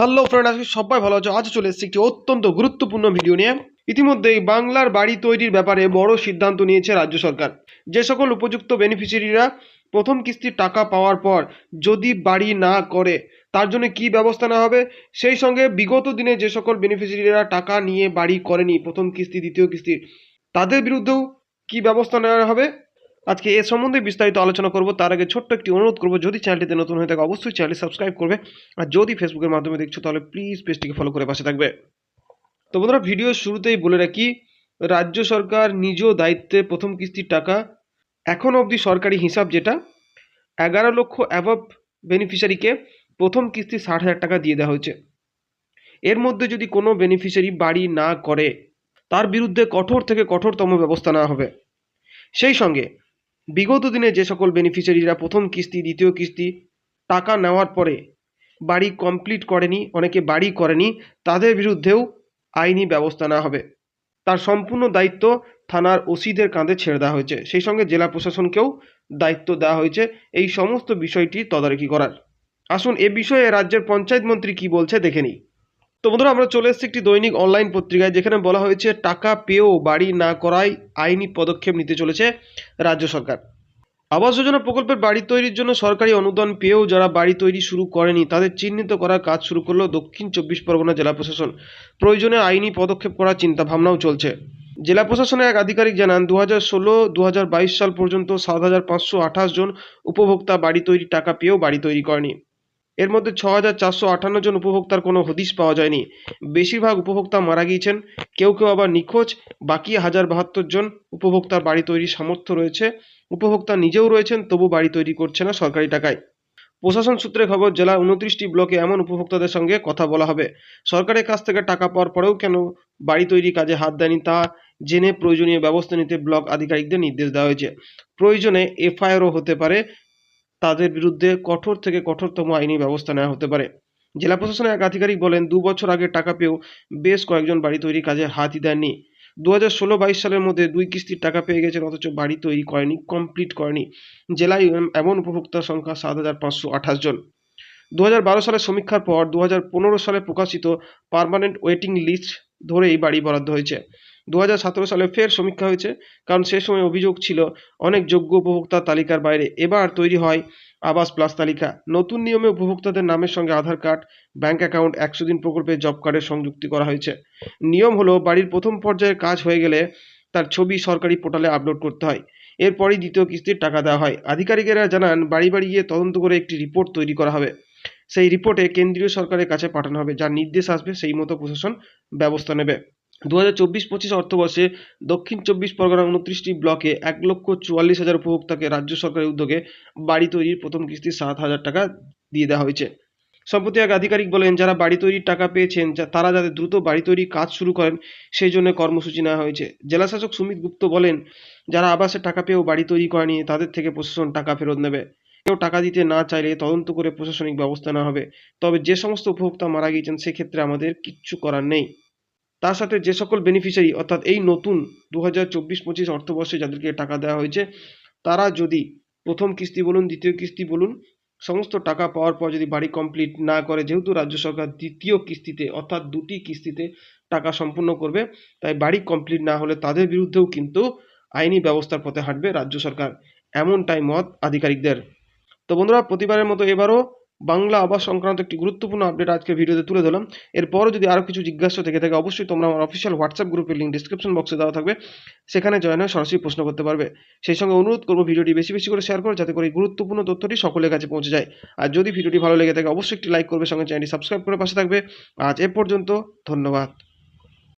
Hello friend আজকে সবাই ভালো আছো? আজ চলে এসেছি একটি অত্যন্ত গুরুত্বপূর্ণ ভিডিও নিয়ে। ইতিমধ্যেই বাংলার বাড়ি তৈরির ব্যাপারে বড় সিদ্ধান্ত নিয়েছে রাজ্য সরকার। যে সকল উপযুক্ত বেনিফিশিয়ারিরা প্রথম কিস্তির টাকা পাওয়ার পর যদি বাড়ি না করে, তার জন্য কি ব্যবস্থা নেওয়া হবে? সেই সঙ্গে বিগত দিনে যে সকল বেনিফিশিয়ারিরা টাকা নিয়ে বাড়ি করেনি প্রথম কিস্তি, দ্বিতীয় কিস্তি, তাদের বিরুদ্ধেও কি ব্যবস্থা নেওয়া হবে? আজকে এ সম্বন্ধে বিস্তারিত আলোচনা করব। তার আগে ছোট্ট একটি অনুরোধ করব, যদি চ্যানেলটিতে নতুন হয়ে থাকে, অবশ্যই চ্যানেলটি সাবস্ক্রাইব করবে। আর যদি ফেসবুকের মাধ্যমে দেখছ, তাহলে প্লিজ পেজটিকে ফলো করে পাশে থাকবে। তো বন্ধুরা ভিডিওর শুরুতেই বলে রাখি, রাজ্য সরকার নিজ দায়িত্বে প্রথম কিস্তির টাকা এখন অবধি সরকারি হিসাব যেটা, এগারো লক্ষ অ্যাভব বেনিফিশিয়ারিকে প্রথম কিস্তি ষাট হাজার টাকা দিয়ে দেওয়া হয়েছে। এর মধ্যে যদি কোনো বেনিফিশিয়ারি বাড়ি না করে, তার বিরুদ্ধে কঠোর থেকে কঠোরতম ব্যবস্থা নেওয়া হবে। সেই সঙ্গে বিগত দিনে যে সকল বেনিফিশিয়ারিরা প্রথম কিস্তি, দ্বিতীয় কিস্তি টাকা নেওয়ার পরে বাড়ি কমপ্লিট করেনি, অনেকে বাড়ি করেনি, তাদের বিরুদ্ধেও আইনি ব্যবস্থা নেওয়া হবে। তার সম্পূর্ণ দায়িত্ব থানার ওসিদের কাঁধে ছেড়ে দেওয়া হয়েছে। সেই সঙ্গে জেলা প্রশাসনকেও দায়িত্ব দেওয়া হয়েছে এই সমস্ত বিষয়টি তদারকি করার। আসুন এ বিষয়ে রাজ্যের পঞ্চায়েত মন্ত্রী কি বলছে দেখে নিই। তো বন্ধুরা, আমরা চলে এসেছি একটি দৈনিক অনলাইন পত্রিকায় যেখানে বলা হয়েছে, টাকা পেয়েও বাড়ি না করায় আইনি পদক্ষেপ নিতে চলেছে রাজ্য সরকার। আবাস যোজনা প্রকল্পের বাড়ি তৈরির জন্য সরকারি অনুদান পেয়েও যারা বাড়ি তৈরি শুরু করেনি, তাদের চিহ্নিত করার কাজ শুরু করল দক্ষিণ চব্বিশ পরগনা জেলা প্রশাসন। প্রয়োজনে আইনি পদক্ষেপ করার চিন্তা ভাবনাও চলছে। জেলা প্রশাসনের এক আধিকারিক জানান দু হাজার ষোলো দু সাল পর্যন্ত সাত হাজার পাঁচশো আঠাশ জন উপভোক্তা বাড়ি তৈরির টাকা পেয়েও বাড়ি তৈরি করেনি। এর মধ্যে ছ হাজার চারশো আটান্ন জন উপভোক্তার কোনো হদিশ পাওয়া যায়নি। বেশিরভাগ উপভোক্তা মারা গিয়েছেন। কেউ কেউ আবার নিখোঁজ। বাকি হাজার বাহাত্তর জন উপভোক্তার বাড়ি তৈরির সামর্থ্য রয়েছে। উপভোক্তা নিজেও রয়েছেন তবু বাড়ি তৈরি করছে না সরকারি টাকায়। প্রশাসন সূত্রে খবর, জেলার উনত্রিশটি ব্লকে এমন উপভোক্তাদের সঙ্গে কথা বলা হবে। সরকারের কাছ থেকে টাকা পাওয়ার পরেও কেন বাড়ি তৈরি কাজে হাত দেয়নি তা জেনে প্রয়োজনীয় ব্যবস্থা নিতে ব্লক আধিকারিকদের নির্দেশ দেওয়া হয়েছে। প্রয়োজনে এফআইআরও হতে পারে। তাদের বিরুদ্ধে কঠোর থেকে কঠোরতম আইনি ব্যবস্থা নেওয়া হতে পারে। জেলা প্রশাসনের এক আধিকারিক বলেন, দু বছর আগে টাকা পেয়েও বেশ কয়েকজন বাড়ি তৈরি কাজে হাতই দেননি। দু হাজার ষোলো বাইশ সালের মধ্যে দুই কিস্তির টাকা পেয়ে গেছেন, অথচ বাড়ি তৈরি করেনি, কমপ্লিট করেনি। জেলায় এমন উপভোক্তার সংখ্যা সাত হাজার পাঁচশো আঠাশ জন। দু হাজার বারো সালের সমীক্ষার পর দু হাজার পনেরো সালে প্রকাশিত পার্মানেন্ট ওয়েটিং লিস্ট ধরেই বাড়ি বরাদ্দ হয়েছে। দু হাজার সতেরো সালে ফের সমীক্ষা হয়েছে, কারণ সে সময় অভিযোগ ছিল, অনেক যোগ্য উপভোক্তার তালিকার বাইরে এবার তৈরি হয় আবাস প্লাস তালিকা। নতুন নিয়মে উপভোক্তাদের নামের সঙ্গে আধার কার্ড, ব্যাংক অ্যাকাউন্ট, একশো দিন প্রকল্পে জব কার্ডের সংযুক্তি করা হয়েছে। নিয়ম হলো, বাড়ির প্রথম পর্যায়ের কাজ হয়ে গেলে তার ছবি সরকারি পোর্টালে আপলোড করতে হয়। এরপরই দ্বিতীয় কিস্তির টাকা দেওয়া হয়। আধিকারিকেরা জানান, বাড়ি বাড়ি গিয়ে তদন্ত করে একটি রিপোর্ট তৈরি করা হবে। সেই রিপোর্টে কেন্দ্রীয় সরকারের কাছে পাঠানো হবে, যার নির্দেশ আসবে, সেই মতো প্রশাসন ব্যবস্থা নেবে। দু হাজার চব্বিশ অর্থবর্ষে দক্ষিণ চব্বিশ পরগনা উনত্রিশটি ব্লকে এক লক্ষ চুয়াল্লিশ হাজার উপভোক্তাকে রাজ্য সরকারের উদ্যোগে বাড়ি তৈরির প্রথম কিস্তি সাত হাজার টাকা দিয়ে দেওয়া হয়েছে। সম্প্রতি এক আধিকারিক বলেন, যারা বাড়ি তৈরির টাকা পেয়েছেন তারা যাতে দ্রুত বাড়ি তৈরির কাজ শুরু করেন, সেই জন্য কর্মসূচি নেওয়া হয়েছে। জেলাশাসক সুমিত গুপ্ত বলেন, যারা আবাসের টাকা পেয়েও বাড়ি তৈরি করেনি, তাদের থেকে প্রশাসন টাকা ফেরত নেবে। কেউ টাকা দিতে না চাইলে তদন্ত করে প্রশাসনিক ব্যবস্থা নেওয়া হবে। তবে যে সমস্ত উপভোক্তা মারা গিয়েছেন, সেক্ষেত্রে আমাদের কিচ্ছু করার নেই। তার সাথে যে সকল বেনিফিশিয়ারি অর্থাৎ এই নতুন দু হাজার চব্বিশ পঁচিশ অর্থবর্ষে যাদেরকে টাকা দেওয়া হয়েছে, তারা যদি প্রথম কিস্তি বলুন, দ্বিতীয় কিস্তি বলুন, সমস্ত টাকা পাওয়ার পর যদি বাড়ি কমপ্লিট না করে, যেহেতু রাজ্য সরকার দ্বিতীয় কিস্তিতে, অর্থাৎ দুটি কিস্তিতে টাকা সম্পূর্ণ করবে, তাই বাড়ি কমপ্লিট না হলে তাদের বিরুদ্ধেও কিন্তু আইনি ব্যবস্থার পথে হাঁটবে রাজ্য সরকার। এমনটাই মত আধিকারিকদের। তো বন্ধুরা, প্রতিবারের মতো এবারও বাংলা আবাস সংক্রান্ত একটি গুরুত্বপূর্ণ আপডেট আজকে ভিডিওতে তুলে দিলাম এরপরও যদি আরও কিছু জিজ্ঞাসা থেকে থাকে, অবশ্যই তোমরা আমার অফিসিয়াল হোয়াটসঅ্যাপ গ্রুপের লিঙ্ক ডিসক্রিপশন বক্সে দেওয়া থাকবে। সেখানে জয়েন হয়ে সরাসরি প্রশ্ন করতে পারবে। সেই সঙ্গে অনুরোধ করব ভিডিওটি বেশি বেশি করে শেয়ার করো, যাতে করে গুরুত্বপূর্ণ তথ্যটি সকলের কাছে পৌঁছে যায়। আর যদি ভিডিওটি ভালো লেগে থাকে, অবশ্যই একটি লাইক করবে, সঙ্গে চ্যানেলটি সাবস্ক্রাইব করে পাশে থাকবে। আজ এ পর্যন্ত, ধন্যবাদ।